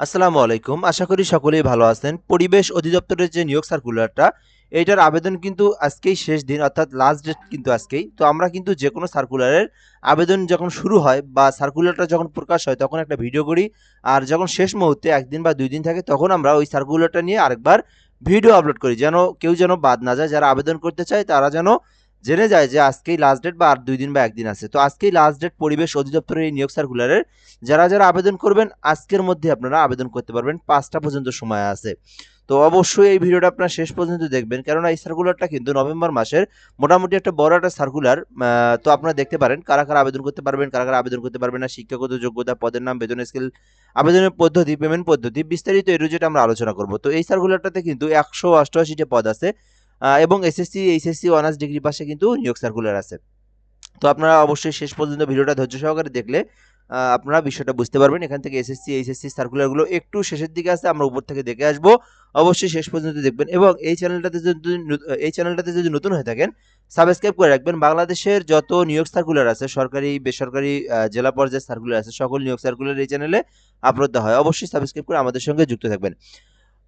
আসসালামু আলাইকুম। আশা করি সকলেই ভালো আছেন। পরিবেশ অধিদপ্তরের যে নিয়োগ সার্কুলারটা এইটার আবেদন কিন্তু আজকেই শেষ দিন, অর্থাৎ লাস্ট ডেট কিন্তু আজকেই। তো আমরা কিন্তু যে কোনো সার্কুলারের আবেদন যখন শুরু হয় বা সার্কুলারটা যখন প্রকাশ হয়, তখন একটা ভিডিও করি। আর যখন শেষ মুহূর্তে একদিন বা দুই দিন থাকে, তখন আমরা ওই সার্কুলারটা নিয়ে আরেকবার ভিডিও আপলোড করি। যেন কেউ যেন বাদ না যায়, যারা আবেদন করতে চায়, তারা যেন জেনে যায় যে আজকেই লাস্ট ডেট বা আর দুই দিন বা একদিন আছে। তো আজকেই লাস্ট ডেট পরিবেশ অধিদপ্তরের এই নিয়োগ সার্কুলারের যারা যারা আবেদন করবেন, আজকের মধ্যে আপনারা আবেদন করতে পারবেন। পাঁচটা পর্যন্ত সময় আছে। তো অবশ্যই এই ভিডিওটা আপনারা শেষ পর্যন্ত দেখবেন। কেননা এই সার্কুলারটা কিন্তু নভেম্বর মাসের মোটামুটি একটা বড় একটা সার্কুলার তো আপনারা দেখতে পারেন কারা কারা আবেদন করতে পারবেন, কারা কারা আবেদন করতে পারবেন না, শিক্ষাগত যোগ্যতা, পদের নাম, বেতন, স্কেল, আবেদনের পদ্ধতি পেমেন্ট পদ্ধতি, বিস্তারিত এর যেটা আমরা আলোচনা করব। তো এই সার্কুলারটাতে কিন্তু একশো অষ্টআশিটা পদ আছে। এবং এসএসসি এইচএসসি অনার্স ডিগ্রি পাশে কিন্তু নিয়োগ সার্কুলার আছে। তো আপনারা অবশ্যই শেষ পর্যন্ত ভিডিওটা ধৈর্য সহকারে দেখলে আপনারা বিষয়টা বুঝতে পারবেন। এখান থেকে এসএসসি এইচএসসি সার্কুলারগুলো একটু শেষের দিকে আছে, আমরা উপর থেকে দেখে আসব। অবশ্যই শেষ পর্যন্ত দেখবেন এবং এই চ্যানেলটাতে যদি এই চ্যানেলটাতে যদি নতুন হয়ে থাকেন সাবস্ক্রাইব করে রাখবেন। বাংলাদেশের যত নিয়োগ সার্কুলার আছে, সরকারি, বেসরকারি জেলা পর্যায়ের সার্কুলার আছে, সকল নিয়োগ সার্কুলার এই চ্যানেলে আপলোড হয়। অবশ্যই সাবস্ক্রাইব করে আমাদের সঙ্গে যুক্ত থাকবেন।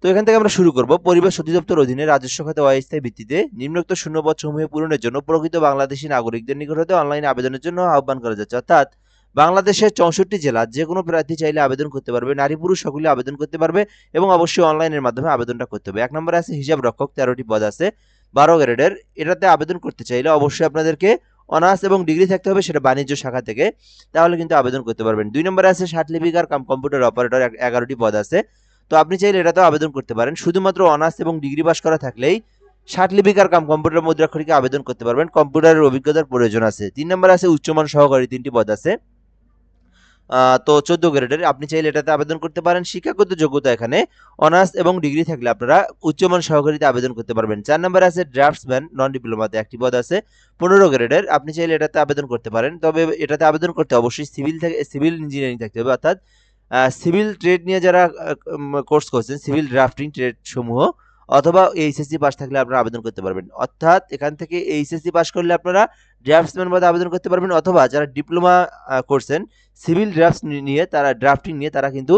তো এখান থেকে আমরা শুরু করব। পরিবেশ অধিদপ্তর অধীনে রাজস্ব খাতে অস্থায়ী ভিত্তিতে নিম্নোক্ত শূন্যপদ সমূহে পূরণের জন্য প্রকৃত বাংলাদেশী নাগরিকদের নিকট হতে অনলাইনে আবেদনের জন্য আহ্বান করা যাচ্ছে। অর্থাৎ বাংলাদেশের চৌষট্টি জেলা যে কোনো প্রার্থী চাইলে আবেদন করতে পারবে, নারী পুরুষ সকলে আবেদন করতে পারবে এবং অবশ্যই অনলাইনের মাধ্যমে আবেদনটা করতে হবে। এক নম্বরে আছে হিসাব রক্ষক, তেরোটি পদ আছে, বারো গ্রেডের। এটাতে আবেদন করতে চাইলে অবশ্যই আপনাদেরকে অনার্স এবং ডিগ্রি থাকতে হবে, সেটা বাণিজ্য শাখা থেকে। তাহলে কিন্তু আবেদন করতে পারবেন। দুই নম্বরে আছে ষাট লিপিকার কাম কম্পিউটার অপারেটর, এগারোটি পদ আছে। তো আপনি চাইলে এটাতেও আবেদন করতে পারেন। শুধুমাত্র অনার্স এবং ডিগ্রি পাস করা থাকলেই ষাট লিপিকার কাম কম্পিউটার মুদ্রাক্ষরিকে আবেদন করতে পারবেন। কম্পিউটারের অভিজ্ঞতার প্রয়োজন আছে। তিন নম্বর আছে উচ্চমান সহকারী তিনটি পদ আছে। তো চোদ্দ গ্রেডের, আপনি চাইলে এটাতে আবেদন করতে পারেন। শিক্ষাগত যোগ্যতা এখানে। অনার্স এবং ডিগ্রি থাকলে আপনারা উচ্চমান সহকারীতে আবেদন করতে পারবেন। চার নম্বর আছে ড্রাফটসম্যান নন ডিপ্লোমাতে একটি পদ আছে। পনেরো গ্রেডের, আপনি চাইলে এটাতে আবেদন করতে পারেন। তবে এটাতে আবেদন করতে অবশ্যই সিভিল থেকে, সিভিল ইঞ্জিনিয়ারিং থাকতে হবে, অর্থাৎ সিভিল ট্রেড নিয়ে যারা কোর্স করছেন সিভিল ড্রাফটিং ট্রেড সমূহ, অথবা এইচএসসি পাস থাকলে আপনারা আবেদন করতে পারবেন। অর্থাৎ এখান থেকে এইচএসসি পাস করলে আপনারা ড্রাফটসম্যান পদে আবেদন করতে পারবেন, অথবা যারা ডিপ্লোমা করছেন সিভিল ড্রাফটস নিয়ে তারা ড্রাফটিং নিয়ে তারা কিন্তু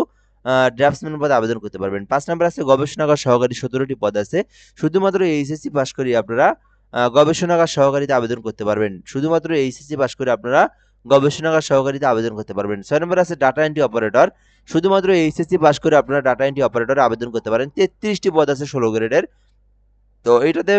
ড্রাফটসম্যান পদে আবেদন করতে পারবেন। পাঁচ নম্বর আছে গবেষণাগার সহকারী সতেরোটি পদ আছে। শুধুমাত্র এইচএসসি পাস করে আপনারা গবেষণাগার সহকারীতে আবেদন করতে পারবেন। শুধুমাত্র এইচএসসি পাস করে আপনারা গবেষণাগার সহকারীতে আবেদন করতে পারবেন। ছয় নম্বর আছে ডাটা এন্ট্রি অপারেটর শুধুমাত্র এইচএসসি পাস করে আপনারা ডাটা এন্ট্রি অপারেটরে আবেদন করতে পারেন। তেত্রিশটি পদ আছে ষোলো গ্রেডের। তো এইটাতে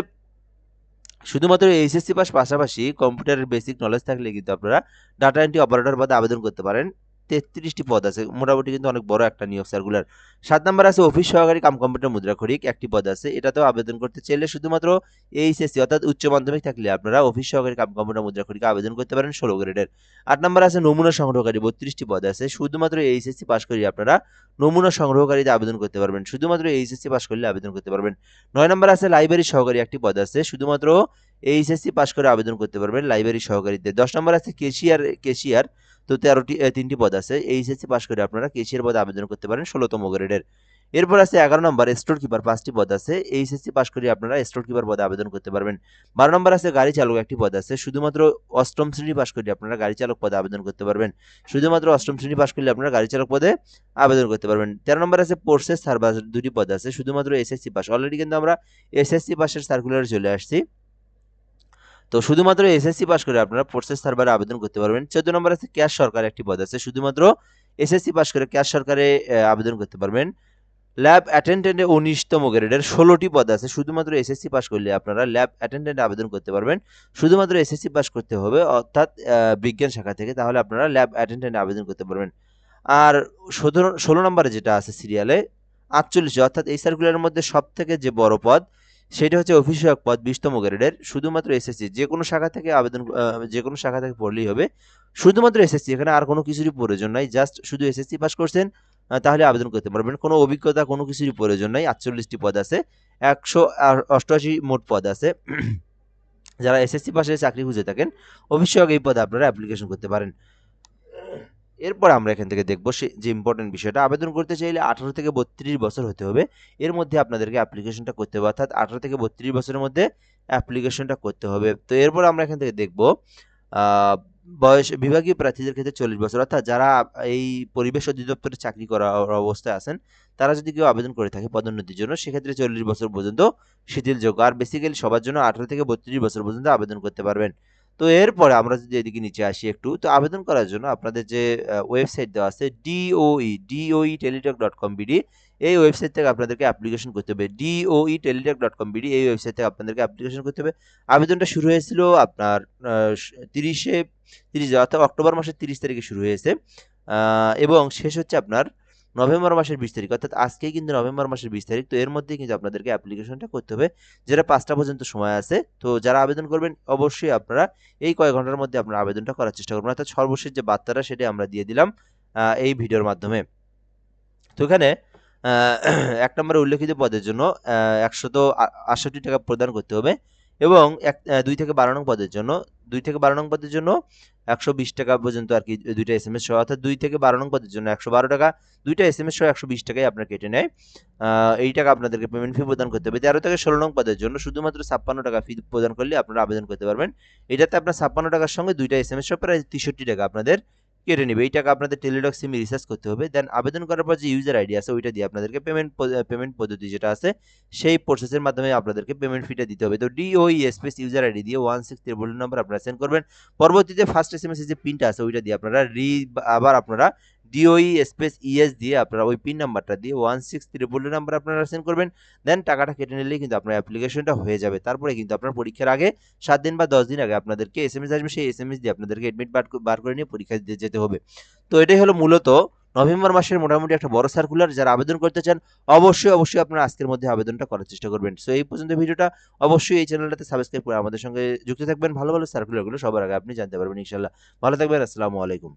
শুধুমাত্র এইচএসসি পাস পাশাপাশি কম্পিউটারের বেসিক নলেজ থাকলে কিন্তু আপনারা ডাটা এন্ট্রি অপারেটর পদে আবেদন করতে পারেন। তেত্রিশটি পদ আছে। মোটামুটি কিন্তু অনেক বড় একটা নিয়োগ সার্কুলার সাত নম্বর আছে অফিস সহকারী কাম কম্পিউটার মুদ্রাক্ষরিক একটি পদ আছে। এটাতেও আবেদন করতে চাইলে শুধুমাত্র এইচএসসি অর্থাৎ উচ্চ মাধ্যমিক থাকলে আপনারা অফিস সহকারী কাম কম্পিউটার মুদ্রাক্ষরিকে আবেদন করতে পারেন ষোলো গ্রেডের। আট নম্বর আছে, নমুনা সংগ্রহকারী, বত্রিশটি পদ আছে। শুধুমাত্র এইচএসসি পাস করে আপনারা নমুনা সংগ্রহকারীতে আবেদন করতে পারবেন। শুধুমাত্র এইচএসসি পাস করলে আবেদন করতে পারবেন। নয় নম্বর আছে লাইব্রেরি সহকারী একটি পদ আছে। শুধুমাত্র এইচএসসি পাস করে আবেদন করতে পারবেন লাইব্রেরি সহকারীতে। দশ নম্বর আছে, কেশিয়ার কেশিয়ার তো তেরোটি তিনটি পদ আছে। এইচএসসি পাশ করে আপনারা কেশিয়ার পদে আবেদন করতে পারেন ষোলোতম গ্রেডের। এরপর আছে এগারো নম্বর স্টোর কিপার পাঁচটি পদ আছে। এইচএসসি পাশ করে আপনারা স্টোর কিপার পদে আবেদন করতে পারবেন। বারো নম্বর আছে গাড়ি চালক একটি পদ আছে। শুধুমাত্র অষ্টম শ্রেণি পাশ করলে আপনারা গাড়ি চালক পদে আবেদন করতে পারবেন। শুধুমাত্র অষ্টম শ্রেণি পাশ করলে আপনারা গাড়ি চালক পদে আবেদন করতে পারবেন। তেরো নম্বর আছে পোর্সেস সার্ভার দুটি পদ আছে। শুধুমাত্র এসএসসি পাস অলরেডি কিন্তু আমরা এসএসসি পাসের সার্কুলারে চলে আসছি। তো শুধুমাত্র এসএসসি পাস করে আপনারা ফোর্সেস সার্ভারে আবেদন করতে পারবেন। চোদ্দ নম্বর আছে ক্যাশ সরকার একটি পদ আছে। শুধুমাত্র এসএসসি পাস করে ক্যাশ সরকারে আবেদন করতে পারবেন। ল্যাব অ্যাটেন্ডেন্টে উনিশতম গ্রেডের ষোলোটি পদ আছে। শুধুমাত্র এসএসসি পাস করলে আপনারা ল্যাব অ্যাটেন্ডেন্টে আবেদন করতে পারবেন। শুধুমাত্র এসএসসি পাস করতে হবে, অর্থাৎ বিজ্ঞান শাখা থেকে। তাহলে আপনারা ল্যাব অ্যাটেন্ডেন্টে আবেদন করতে পারবেন। আর ষোলো নম্বরে যেটা আছে সিরিয়ালে আটচল্লিশে, অর্থাৎ এই সার্কুলারের মধ্যে সব থেকে যে বড় পদ সেটা হচ্ছে অফিসক পদ বিশতম গ্রেডের, শুধুমাত্র এসএসসি যে কোনো শাখা থেকে আবেদন যে কোনো শাখা থেকে পড়লেই হবে। শুধুমাত্র এসএসসি এখানে আর কোনো কিছুরই প্রয়োজন নাই, জাস্ট শুধু এসএসসি পাস করছেন তাহলে আবেদন করতে পারবেন। কোনো অভিজ্ঞতা, কোনো কিছুরই প্রয়োজন নাই, আটচল্লিশটি পদ আছে, একশো অষ্টআশি মোট পদ আছে। যারা এসএসসি পাশে চাকরি খুঁজে থাকেন, অবশ্যই এই পদে আপনারা অ্যাপ্লিকেশন করতে পারেন। এরপর আমরা এখান থেকে দেখব সে যে ইম্পর্টেন্ট বিষয়টা। আবেদন করতে চাইলে আঠারো থেকে বত্রিশ বছর হতে হবে। এর মধ্যে আপনাদেরকে অ্যাপ্লিকেশনটা করতে হবে। অর্থাৎ আঠারো থেকে বত্রিশ বছরের মধ্যে অ্যাপ্লিকেশনটা করতে হবে। তো এরপর আমরা এখান থেকে দেখব বয়স, বিভাগীয় প্রার্থীদের ক্ষেত্রে চল্লিশ বছর। অর্থাৎ যারা এই পরিবেশ অধিদপ্তরে চাকরি করা অবস্থায় আছেন, তারা যদি কেউ আবেদন করে থাকে পদোন্নতির জন্য, সেক্ষেত্রে চল্লিশ বছর পর্যন্ত শিথিলযোগ্য। আর বেসিক্যালি সবার জন্য আঠারো থেকে বত্রিশ বছর পর্যন্ত আবেদন করতে পারবেন। তো এরপরে আমরা যদি এদিকে নিচে আসি একটু, তো আবেদন করার জন্য আপনাদের যে ওয়েবসাইট দেওয়া আছে DOE DOE Teletalk dot com BD এই ওয়েবসাইট থেকে আপনাদেরকে অ্যাপ্লিকেশন করতে হবে। DOE Teletalk dot com BD এই ওয়েবসাইট থেকে আপনাদেরকে অ্যাপ্লিকেশন করতে হবে। আবেদনটা শুরু হয়েছিল আপনার তিরিশে, তিরিশ অর্থাৎ অক্টোবর মাসের তিরিশ তারিখে শুরু হয়েছে এবং শেষ হচ্ছে আপনার নভেম্বর মাসের বিশ তারিখ, অর্থাৎ আজকেই কিন্তু নভেম্বর মাসের বিশ তারিখ, তো এর মধ্যেই কিন্তু আপনাদেরকে অ্যাপ্লিকেশনটা করতে হবে, যেটা পাঁচটা পর্যন্ত সময় আছে। তো যারা আবেদন করবেন, অবশ্যই আপনারা এই কয়েক ঘণ্টার মধ্যে আপনারা আবেদনটা করার চেষ্টা করবেন। অর্থাৎ সর্বশেষ যে বার্তাটা, সেটা আমরা দিয়ে দিলাম এই ভিডিওর মাধ্যমে। তো এখানে এক নম্বরে উল্লেখিত পদের জন্য একশত আটষট্টি টাকা প্রদান করতে হবে। এবং এক দুই থেকে বারো নং পদের জন্য, দুই থেকে বারো নং পদের জন্য একশো বিশ টাকা পর্যন্ত আর কি দুইটা এস এম এস সহ, অর্থাৎ দুই থেকে বারো নং পদের জন্য একশো বারো টাকা, দুইটা এস এম এস সহ একশো বিশ টাকায় আপনার কেটে নেয়। এই টাকা আপনাদেরকে পেমেন্ট ফি প্রদান করতে হবে। তেরো থেকে ষোলো নং পদের জন্য শুধুমাত্র ছাপ্পান্ন টাকা ফি প্রদান করলে আপনারা আবেদন করতে পারবেন। এটাতে আপনার ছাপ্পান্ন টাকার সঙ্গে দুইটা এস এম এস সহ প্রায় তেষট্টি টাকা আপনাদের কেটে নেবে। এই টাকা আপনাদের টেলিডক সিমে রিচার্জ করতে হবে। দেন আবেদন করার পর যে ইউজার আইডি আছে, ওইটা দিয়ে আপনাদেরকে পেমেন্ট পেমেন্ট পদ্ধতি যেটা আছে, সেই প্রসেসের মাধ্যমে আপনাদেরকে পেমেন্ট ফিটা দিতে হবে। তো ডিওই স্পেস ইউজার আইডি দিয়ে ওয়ান সিক্স ত্রিপল নম্বর আপনারা সেন্ড করবেন। পরবর্তীতে ফার্স্ট এস এম এস যে পিনটা আছে, ওইটা দিয়ে আপনারা রি আবার আপনারা ডিওই স্পেস ইএস দিয়ে আপনারা ওই পিন নাম্বারটা দিয়ে ওয়ান সিক্স ত্রিবল নাম্বার আপনারা সেন্ড করবেন দেন টাকাটা কেটে নিলেই কিন্তু আপনার অ্যাপ্লিকেশনটা হয়ে যাবে। তারপরে কিন্তু আপনার পরীক্ষার আগে সাত দিন বা দশ দিন আগে আপনাদেরকে এস এম এস আসবে, সেই এস এম এস দিয়ে আপনাদেরকে এডমিট বার করে নিয়ে পরীক্ষা দিতে যেতে হবে। তো এটাই হলো মূলত নভেম্বর মাসের মোটামুটি একটা বড় সার্কুলার যারা আবেদন করতে চান, অবশ্যই অবশ্যই আপনারা আজকের মধ্যে আবেদনটা করার চেষ্টা করবেন। সো এই পর্যন্ত ভিডিওটা, অবশ্যই এই চ্যানেলটাতে সাবস্ক্রাইব করে আমাদের সঙ্গে যুক্ত থাকবেন। ভালো ভালো সার্কুলারগুলো সবার আগে আপনি জানতে পারবেন ইনশাল্লাহ ভালো থাকবেন, আসসালামু আলাইকুম।